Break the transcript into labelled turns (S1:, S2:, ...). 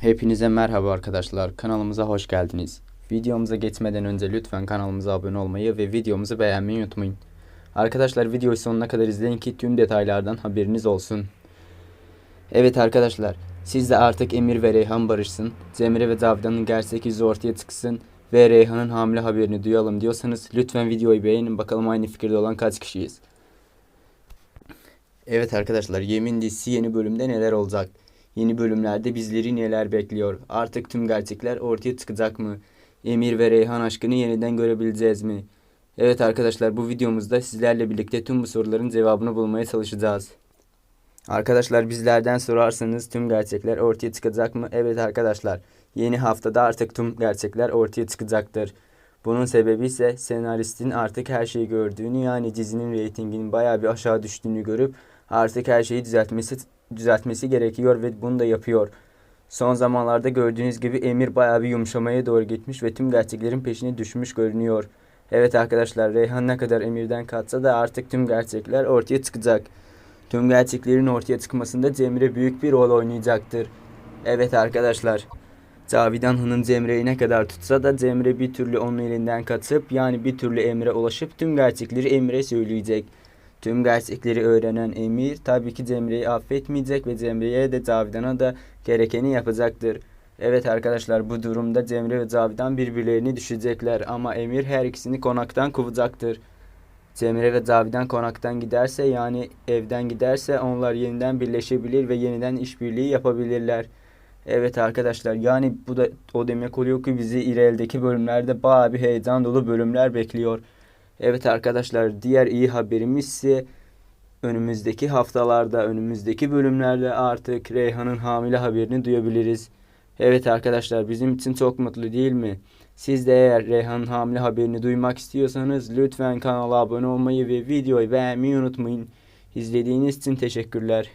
S1: Hepinize merhaba arkadaşlar. Kanalımıza hoş geldiniz. Videomuza geçmeden önce lütfen kanalımıza abone olmayı ve videomuzu beğenmeyi unutmayın. Arkadaşlar videoyu sonuna kadar izleyin ki tüm detaylardan haberiniz olsun. Evet arkadaşlar, siz de artık Emir ve Reyhan barışsın, Cemre ve Cavidan'ın gerçek yüzü ortaya çıksın ve Reyhan'ın hamile haberini duyalım diyorsanız lütfen videoyu beğenin bakalım aynı fikirde olan kaç kişiyiz. Evet arkadaşlar, Yemin dizisi yeni bölümde neler olacak? Yeni bölümlerde bizleri neler bekliyor? Artık tüm gerçekler ortaya çıkacak mı? Emir ve Reyhan aşkını yeniden görebileceğiz mi? Evet arkadaşlar bu videomuzda sizlerle birlikte tüm bu soruların cevabını bulmaya çalışacağız. Arkadaşlar bizlerden sorarsanız tüm gerçekler ortaya çıkacak mı? Evet arkadaşlar yeni haftada artık tüm gerçekler ortaya çıkacaktır. Bunun sebebi ise senaristin artık her şeyi gördüğünü yani dizinin reytinginin bayağı bir aşağı düştüğünü görüp artık her şeyi düzeltmesi düzeltmesi gerekiyor ve bunu da yapıyor. Son zamanlarda gördüğünüz gibi Emir bayağı bir yumuşamaya doğru gitmiş ve tüm gerçeklerin peşine düşmüş görünüyor. Evet arkadaşlar Reyhan ne kadar Emir'den katsa da artık tüm gerçekler ortaya çıkacak. Tüm gerçeklerin ortaya çıkmasında Cemre büyük bir rol oynayacaktır. Evet arkadaşlar. Cavidan Hanım Cemre'yi ne kadar tutsa da Cemre bir türlü onun elinden kaçıp yani bir türlü Emre ulaşıp tüm gerçekleri Emre söyleyecek. Tüm gerçekleri öğrenen Emir tabii ki Cemre'yi affetmeyecek ve Cemre'ye de Cavidan'a da gerekeni yapacaktır. Evet arkadaşlar bu durumda Cemre ve Cavidan birbirlerini düşecekler ama Emir her ikisini konaktan kovacaktır. Cemre ve Cavidan konaktan giderse yani evden giderse onlar yeniden birleşebilir ve yeniden işbirliği yapabilirler. Evet arkadaşlar yani bu da o demek oluyor ki bizi ilerideki bölümlerde bayağı bir heyecan dolu bölümler bekliyor. Evet arkadaşlar diğer iyi haberimiz ise önümüzdeki haftalarda önümüzdeki bölümlerde artık Reyhan'ın hamile haberini duyabiliriz. Evet arkadaşlar bizim için çok mutlu değil mi? Siz de eğer Reyhan'ın hamile haberini duymak istiyorsanız lütfen kanala abone olmayı ve videoyu beğenmeyi unutmayın. İzlediğiniz için teşekkürler.